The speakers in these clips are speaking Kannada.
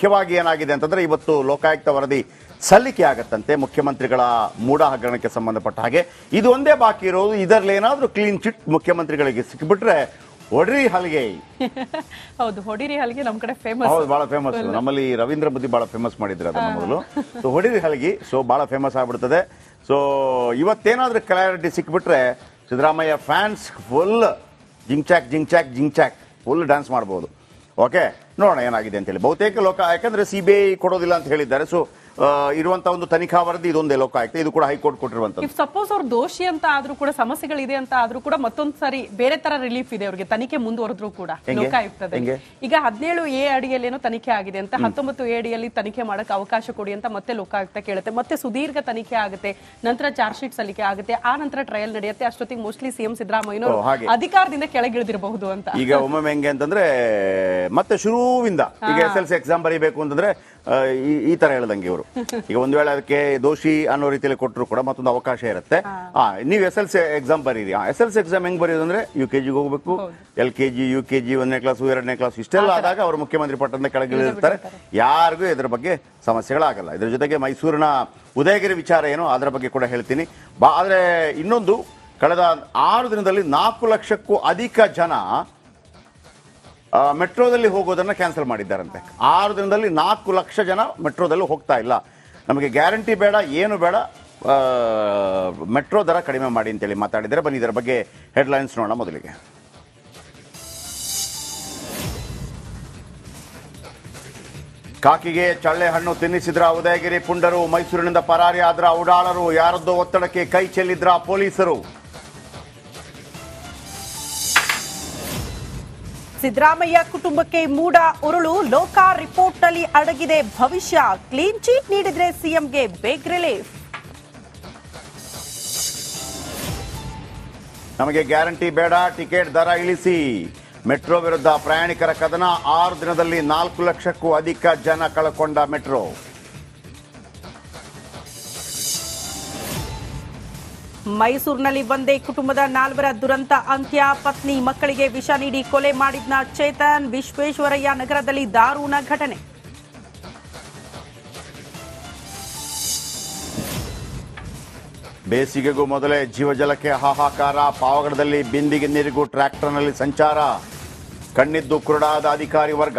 ಮುಖ್ಯವಾಗಿ ಏನಾಗಿದೆ ಅಂತಂದ್ರೆ ಇವತ್ತು ಲೋಕಾಯುಕ್ತ ವರದಿ ಸಲ್ಲಿಕೆ ಆಗತ್ತಂತೆ ಮುಖ್ಯಮಂತ್ರಿಗಳ ಮೂಡ ಹಗರಣಕ್ಕೆ ಸಂಬಂಧಪಟ್ಟ ಹಾಗೆ. ಇದು ಒಂದೇ ಬಾಕಿ ಇರೋದು ಇದರಲ್ಲಿ ಏನಾದರೂ ಕ್ಲೀನ್ ಚಿಟ್ ಮುಖ್ಯಮಂತ್ರಿಗಳಿಗೆ ಸಿಕ್ಕಿಬಿಟ್ರೆ ಹೊಡ್ರಿ ಹಲಿಗೆ. ಹೌದು ಹೊಡಿರಿ ಹಲ್ಗೆ ನಮ್ಮ ಕಡೆ ಫೇಮಸ್ ಹೌದು ಬಹಳ ಫೇಮಸ್ ನಮ್ಮಲ್ಲಿ ರವೀಂದ್ರ ಬುದ್ಧಿ ಬಹಳ ಫೇಮಸ್ ಮಾಡಿದ್ರು ಅದನ್ನ ಮೊದಲು. ಸೊ ಹೊಡಿರಿ ಹಲಗಿ ಸೊ ಬಹಳ ಫೇಮಸ್ ಆಗ್ಬಿಡ್ತದೆ. ಸೊ ಇವತ್ತೇನಾದ್ರೂ ಕ್ಲಾರಿಟಿ ಸಿಕ್ಬಿಟ್ರೆ ಸಿದ್ದರಾಮಯ್ಯ ಫ್ಯಾನ್ಸ್ ಫುಲ್ ಜಿಂಗ್ಚಾಕ್ ಜಿಂಗ್ಚಾಕ್ ಜಿಂಗ್ಚಾಕ್ ಫುಲ್ ಡ್ಯಾನ್ಸ್ ಮಾಡ್ಬೋದು. ಓಕೆ ನೋಡೋಣ ಏನಾಗಿದೆ ಅಂತೇಳಿ. ಬಹುತೇಕ ಲೋಕ ಯಾಕಂದ್ರೆ ಸಿ ಬಿ ಐ ಕೊಡೋದಿಲ್ಲ ಅಂತ ಹೇಳಿದ್ದಾರೆ. ಸೊ ಇರುವಂತ ಒಂದು ತನಿಖಾ ವರದಿ ಇದೊಂದೇ ಆಯ್ತು ಇದು ಕೂಡ ಹೈಕೋರ್ಟ್ ಕೊಟ್ಟಿರುವಂತದ್ದು. ಇಫ್ ಸಪೋಸ್ ಅವ್ರು ದೋಷಿ ಅಂತ ಆದ್ರೂ ಕೂಡ ಸಮಸ್ಯೆಗಳಿದೆ ಅಂತ ಆದ್ರೂ ಕೂಡ ಮತ್ತೊಂದ್ ಸಾರಿ ಬೇರೆ ತರ ರಿಲೀಫ್ ಇದೆ ಅವರಿಗೆ. ತನಿಖೆ ಮುಂದುವರೆದ್ರು ಕೂಡ? ಲೋಕಾಯುಕ್ತದಲ್ಲಿ ಈಗ ಹದಿನೇಳು ಎ ಅಡಿಯಲ್ಲಿ ಏನೋ ತನಿಖೆ ಆಗಿದೆ ಅಂತ ಹತ್ತೊಂಬತ್ತು ಎ ಅಡಿಯಲ್ಲಿ ತನಿಖೆ ಮಾಡಕ್ ಅವಕಾಶ ಕೊಡಿ ಅಂತ ಮತ್ತೆ ಲೋಕಾಯುಕ್ತ ಕೇಳುತ್ತೆ. ಮತ್ತೆ ಸುದೀರ್ಘ ತನಿಖೆ ಆಗುತ್ತೆ ನಂತರ ಚಾರ್ಜ್ ಶೀಟ್ ಸಲ್ಲಿಕೆ ಆಗುತ್ತೆ ಆ ನಂತರ ಟ್ರಯಲ್ ನಡೆಯುತ್ತೆ. ಅಷ್ಟೊತ್ತಿಗೆ ಮೋಸ್ಟ್ಲಿ ಸಿಎಂ ಸಿದ್ದರಾಮಯ್ಯ. ಅಧಿಕಾರದಿಂದ ಕೆಳಗಿಳಿದಿರಬಹುದು ಅಂತ. ಈಗ ಒಮ್ಮೊಮ್ಮೆ ಹೆಂಗೆ ಅಂತಂದ್ರೆ ಮತ್ತೆ ಶುರುವಿಂದ. ಈಗ ಎಸ್ ಎಲ್ ಸಿ ಎಕ್ಸಾಮ್ ಬರೀಬೇಕು ಅಂತಂದ್ರೆ ಈ ತರ ಹೇಳ್ದಂಗೆ ಇವರು. ಈಗ ಒಂದ್ ವೇಳೆ ಅದಕ್ಕೆ ದೋಷಿ ಅನ್ನೋ ರೀತಿಯಲ್ಲಿ ಕೊಟ್ಟರು ಕೂಡ ಮತ್ತೊಂದು ಅವಕಾಶ ಇರುತ್ತೆ. ಆ ನೀವು ಎಸ್ ಎಲ್ ಸಿ ಎಕ್ಸಾಮ್ ಬರೀರಿ. ಎಸ್ ಎಲ್ ಸಿ ಎಕ್ಸಾಮ್ ಹೆಂಗ್ ಬರೆಯೋದು ಅಂದ್ರೆ ಯು ಕೆ ಜಿಗೆ ಹೋಗ್ಬೇಕು. L K G U K G ಒಂದನೇ ಕ್ಲಾಸ್ ಎರಡನೇ ಕ್ಲಾಸ್ ಇಷ್ಟೆಲ್ಲ ಆದಾಗ ಅವರು ಮುಖ್ಯಮಂತ್ರಿ ಪಟ್ಟಣದ ಕೆಳಗಿಳಿದಿರ್ತಾರೆ ಯಾರಿಗೂ ಇದ್ರ ಬಗ್ಗೆ ಸಮಸ್ಯೆಗಳಾಗಲ್ಲ. ಇದ್ರ ಜೊತೆಗೆ ಮೈಸೂರಿನ ಉದಯಗಿರಿ ವಿಚಾರ ಏನು ಅದರ ಬಗ್ಗೆ ಕೂಡ ಹೇಳ್ತೀನಿ. ಬಾ ಆದ್ರೆ ಇನ್ನೊಂದು ಕಳೆದ ಆರು ದಿನದಲ್ಲಿ ನಾಲ್ಕು ಲಕ್ಷಕ್ಕೂ ಅಧಿಕ ಜನ ಮೆಟ್ರೋದಲ್ಲಿ ಹೋಗೋದನ್ನು ಕ್ಯಾನ್ಸಲ್ ಮಾಡಿದ್ದಾರಂತೆ. ಆರು ದಿನದಲ್ಲಿ ನಾಲ್ಕು ಲಕ್ಷ ಜನ ಮೆಟ್ರೋದಲ್ಲಿ ಹೋಗ್ತಾ ಇಲ್ಲ. ನಮಗೆ ಗ್ಯಾರಂಟಿ ಬೇಡ, ಏನು ಬೇಡ. ಮೆಟ್ರೋ ದರ ಕಡಿಮೆ ಮಾಡಿ ಅಂತೇಳಿ ಮಾತಾಡಿದರೆ ಬನ್ನಿ, ಇದರ ಬಗ್ಗೆ ಹೆಡ್ಲೈನ್ಸ್ ನೋಡೋಣ ಮೊದಲಿಗೆ. ಕಾಕಿಗೆ ಚಳ್ಳೆ ಹಣ್ಣು ತಿನ್ನಿಸಿದ್ರ ಉದಯಗಿರಿ ಪುಂಡರು, ಮೈಸೂರಿನಿಂದ ಪರಾರಿ ಆದ್ರ ಉಡಾಳರು, ಯಾರದ್ದೋ ಒತ್ತಡಕ್ಕೆ ಕೈ ಚೆಲ್ಲಿದ್ರ ಪೊಲೀಸರು. ಸಿದ್ದರಾಮಯ್ಯ ಕುಟುಂಬಕ್ಕೆ ಮೂಡ ಉರುಳು, ಲೋಕ ರಿಪೋರ್ಟ್ನಲ್ಲಿ ಅಡಗಿದೆ ಭವಿಷ್ಯ. ಕ್ಲೀನ್ ಚೀಟ್ ನೀಡಿದ್ರೆ ಸಿಎಂಗೆ ಬೇಗ್ ರಿಲೀಫ್. ನಮಗೆ ಗ್ಯಾರಂಟಿ ಬೇಡ, ಟಿಕೆಟ್ ದರ ಇಳಿಸಿ. ಮೆಟ್ರೋ ವಿರುದ್ಧ ಪ್ರಯಾಣಿಕರ ಕದನ ಆರು ದಿನದಲ್ಲಿ ನಾಲ್ಕು ಲಕ್ಷಕ್ಕೂ ಅಧಿಕ ಜನ ಕಳಕೊಂಡ ಮೆಟ್ರೋ. ಮೈಸೂರಿನಲ್ಲಿ ಒಂದೇ ಕುಟುಂಬದ ನಾಲ್ವರ ದುರಂತ. ಅಂತ್ಯ. ಪತ್ನಿ ಮಕ್ಕಳಿಗೆ ವಿಷ ನೀಡಿ ಕೊಲೆ ಮಾಡಿದ್ನ ಚೇತನ್ ವಿಶ್ವೇಶ್ವರಯ್ಯ ನಗರದಲ್ಲಿ ದಾರುಣ ಘಟನೆ. ಬೇಸಿಗೆಗೂ ಮೊದಲೇ ಜೀವಜಲಕ್ಕೆ ಹಾಹಾಕಾರ. ಪಾವಗಡದಲ್ಲಿ ಬಿಂದಿಗೆ ನೀರಿಗೂ ಟ್ರ್ಯಾಕ್ಟರ್ನಲ್ಲಿ ಸಂಚಾರ. ಕಣ್ಣಿದ್ದು ಕುರುಡಾದ ಅಧಿಕಾರಿ ವರ್ಗ.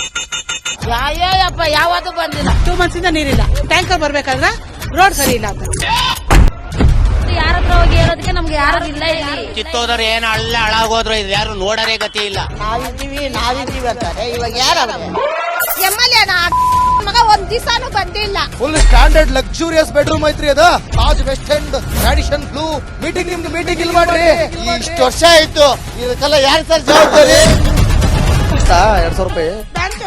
ಅಯ್ಯಪ್ಪ ಯಾವತ್ತೂ ಬಂದಿಲ್ಲ. ಟೂ ಮಂತ್ಸ್ ಇಂದ ನೀರಿಲ್ಲ. ಟ್ಯಾಂಕರ್ ಬರ್ಬೇಕಾದ್ರೆ ರೋಡ್ ಸರಿ ಇಲ್ಲ ಅಂತ. ಯಾರ ಹತ್ರ ಹೋಗಿ ಹೇಳೋದಕ್ಕೆ ನಮ್ಗೆ ಯಾರು ಇಲ್ಲ ಇಲ್ಲಿ. ಕಿತ್ತೋದ್ರೆ ಏನ್ ಹಳ್ಳ ಹಾಳಾಗೋದ್ರು ಇದು ಯಾರು ನೋಡರೇ ಗತಿ ಇಲ್ಲ. ನಾವಿದ್ದೀವಿ ನಾವಿದ್ದೀವಿ ಅಂತಾರೆ. ಇವಾಗ ಯಾರು ಎಂ ಎಲ್ ಎನ ಮಗ ಒಂದ್ ದಿವಸನೂ ಬಂದಿಲ್ಲ. ಫುಲ್ ಸ್ಟ್ಯಾಂಡರ್ಡ್ ಲಕ್ಸುರಿಯಸ್ ಬೆಡ್ರೂಮ್ ಐತ್ರಿ ಅದು. Taj west end tradition blue meeting ನಿಮ್ದು ಮೀಟಿಂಗ್ ಇಲ್ಲಿ ಮಾಡ್ರಿ. ಇಷ್ಟು ವರ್ಷ ಆಯ್ತು. ಇದಕ್ಕೆಲ್ಲ ಯಾರು ಸರ್ ಜವಾಬ್ದಾರಿ? ಎರಡ್ ಸಾವಿರ ರೂಪಾಯಿ.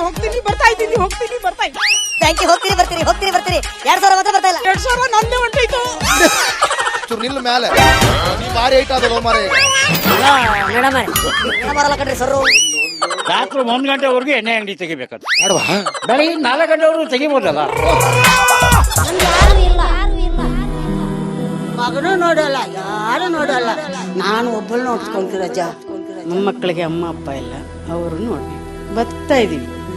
ಹೋಗ್ತೀನಿ ಬರ್ತಾ ಇದ್ದೀನಿ ಹೋಗ್ತೀನಿ ಬರ್ತಾ ಇದ್ದೀನಿ. ಥ್ಯಾಂಕ್ ಯು ಹೋಗ್ತೀನಿ ಬರ್ತೀನಿ ಹೋಗ್ತೀನಿ ಬರ್ತೀನಿ ಎರಡು ಸಾವಿರ ಮಾತ್ರ ಬರ್ತಾ ಇಲ್ಲ. ಎರಡ್ ಸಾವಿರ ನಂದೇ ಹೊಂಟೋಯ್ತು. ಚೂರು ನಿಲ್ಲು ಮೇಲೆ ಭಾರಿ ಐಟ್ ಅದಲ್ಲ ಮಾರ ಮೇಡಮ್ ಬರಲ್ಲ ಕಣ್ರಿ ಸರ್ ರಾತ್ರಿ ಒಂದ್ ಗಂಟೆವರೆಗೂ ಎಣ್ಣೆ ಅಂಗಡಿ ತೆಗಿಬೇಕದು. ಅಡ್ವಾ ಬೆಳಿಗ್ಗೆ ನಾಲ್ಕು ಗಂಟೆವರೆಗೂ ತೆಗಿಬೋದಲ್ಲ? ಮಗನೂ ನೋಡಲ್ಲ ಯಾರು ನೋಡಲ್ಲ. ನಾನು ಒಬ್ಬಳು ನೋಡ್ಕೊಂತೀರಜ್ಜ ಮಕ್ಕಳಿಗೆ ಅಮ್ಮ ಅಪ್ಪ ಇಲ್ಲ. ಅವರು ನೋಡ್ಬೇಕು. ಬರ್ತಾ ಇದೀವಿ